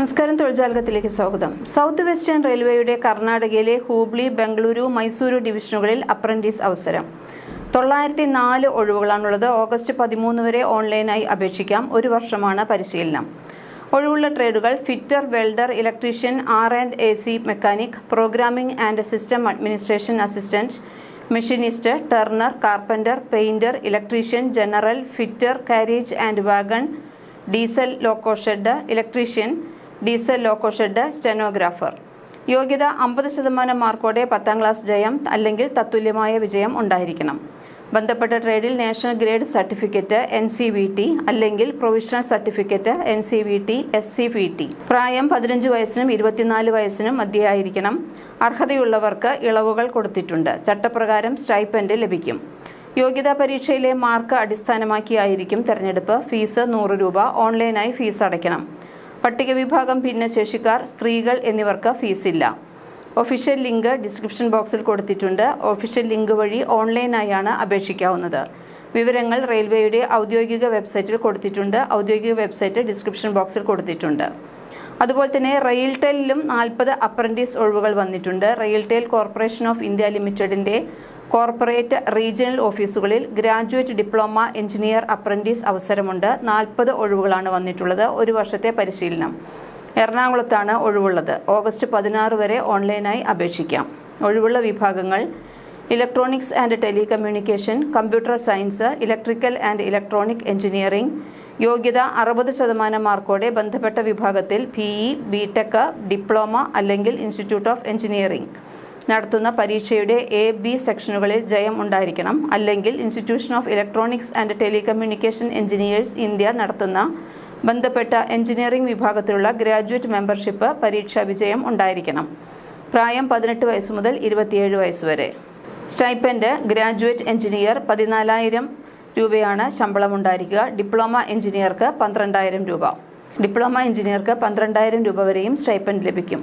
നമസ്കാരം തൊഴിൽജാലകത്തിലേക്ക് സ്വാഗതം. South western റെയിൽവേയുടെ കർണാടകയിലെ ഹൂബ്ലി ബംഗളൂരു മൈസൂരു ഡിവിഷനുകളിൽ അപ്രന്റീസ് അവസരം. തൊള്ളായിരത്തി നാല് ഒഴിവുകളാണുള്ളത്. ഓഗസ്റ്റ് പതിമൂന്ന് വരെ ഓൺലൈനായി അപേക്ഷിക്കാം. ഒരു വർഷമാണ് പരിശീലനം. ഒഴിവുള്ള ട്രേഡുകൾ fitter welder electrician R and A C mechanic programming and system administration assistant machinist turner carpenter painter electrician general fitter carriage and wagon diesel loco shed electrician diesel loco shed stenographer. യോഗ്യത അമ്പത് ശതമാനം മാർക്കോടെ പത്താം class ജയം അല്ലെങ്കിൽ തത്തുല്യമായ വിജയം ഉണ്ടായിരിക്കണം. ബന്ധപ്പെട്ട ട്രേഡിൽ national grade certificate N C V T അല്ലെങ്കിൽ provisional certificate N C V T S C V T. പ്രായം പതിനഞ്ച് വയസ്സിനും ഇരുപത്തിനാല് വയസ്സിനും മധ്യയായിരിക്കണം. അർഹതയുള്ളവർക്ക് ഇളവുകൾ കൊടുത്തിട്ടുണ്ട്. ചട്ടപ്രകാരം സ്റ്റൈപ്പൻഡ് ലഭിക്കും. യോഗ്യതാ പരീക്ഷയിലെ മാർക്ക് അടിസ്ഥാനമാക്കിയായിരിക്കും തെരഞ്ഞെടുപ്പ്. ഫീസ് നൂറ് രൂപ. ഓൺലൈനായി ഫീസ് അടയ്ക്കണം. പട്ടിക വിഭാഗം ഭിന്നശേഷിക്കാർ സ്ത്രീകൾ എന്നിവർക്ക് ഫീസില്ല. ഒഫീഷ്യൽ ലിങ്ക് ഡിസ്ക്രിപ്ഷൻ ബോക്സിൽ കൊടുത്തിട്ടുണ്ട്. ഒഫീഷ്യൽ ലിങ്ക് വഴി ഓൺലൈനായാണ് അപേക്ഷിക്കാവുന്നത്. വിവരങ്ങൾ റെയിൽവേയുടെ ഔദ്യോഗിക വെബ്സൈറ്റിൽ കൊടുത്തിട്ടുണ്ട്. ഔദ്യോഗിക വെബ്സൈറ്റ് ഡിസ്ക്രിപ്ഷൻ ബോക്സിൽ കൊടുത്തിട്ടുണ്ട്. അതുപോലെ തന്നെ റെയിൽടെലിലും നാൽപ്പത് അപ്രന്റീസ് ഒഴിവുകൾ വന്നിട്ടുണ്ട്. റെയിൽടെൽ കോർപ്പറേഷൻ ഓഫ് ഇന്ത്യ ലിമിറ്റഡിന്റെ കോർപ്പറേറ്റ് റീജിയണൽ ഓഫീസുകളിൽ ഗ്രാജുവേറ്റ് ഡിപ്ലോമ എഞ്ചിനീയർ അപ്രന്റീസ് അവസരമുണ്ട്. നാൽപ്പത് ഒഴിവുകളാണ് വന്നിട്ടുള്ളത്. ഒരു വർഷത്തെ പരിശീലനം. എറണാകുളത്താണ് ഒഴിവുള്ളത്. ഓഗസ്റ്റ് പതിനാറ് വരെ ഓൺലൈനായി അപേക്ഷിക്കാം. ഒഴിവുള്ള വിഭാഗങ്ങൾ electronics and telecommunication computer science electrical and electronic engineering യോഗ്യത അറുപത് ശതമാനം മാർക്കോടെ ബന്ധപ്പെട്ട വിഭാഗത്തിൽ പി ഇ ബി ഡിപ്ലോമ അല്ലെങ്കിൽ ഇൻസ്റ്റിറ്റ്യൂട്ട് ഓഫ് എഞ്ചിനീയറിംഗ്. നടത്തുന്ന പരീക്ഷയുടെ എ ബി സെക്ഷനുകളിൽ ജയം ഉണ്ടായിരിക്കണം. അല്ലെങ്കിൽ institution of electronics and telecommunication engineers India നടത്തുന്ന ബന്ധപ്പെട്ട എഞ്ചിനീയറിംഗ് വിഭാഗത്തിലുള്ള ഗ്രാജുവേറ്റ് മെമ്പർഷിപ്പ് പരീക്ഷാ വിജയം ഉണ്ടായിരിക്കണം. പ്രായം പതിനെട്ട് വയസ്സ് മുതൽ ഇരുപത്തിയേഴ് വയസ്സ് വരെ. സ്റ്റൈപ്പൻഡ് ഗ്രാജുവേറ്റ് എഞ്ചിനീയർ പതിനാലായിരം രൂപയാണ് ശമ്പളം ഉണ്ടായിരിക്കുക ഡിപ്ലോമ എഞ്ചിനീയർക്ക് പന്ത്രണ്ടായിരം രൂപ. ഡിപ്ലോമ എഞ്ചിനീയർക്ക് പന്ത്രണ്ടായിരം രൂപ വരെയും സ്റ്റൈപ്പൻഡ് ലഭിക്കും.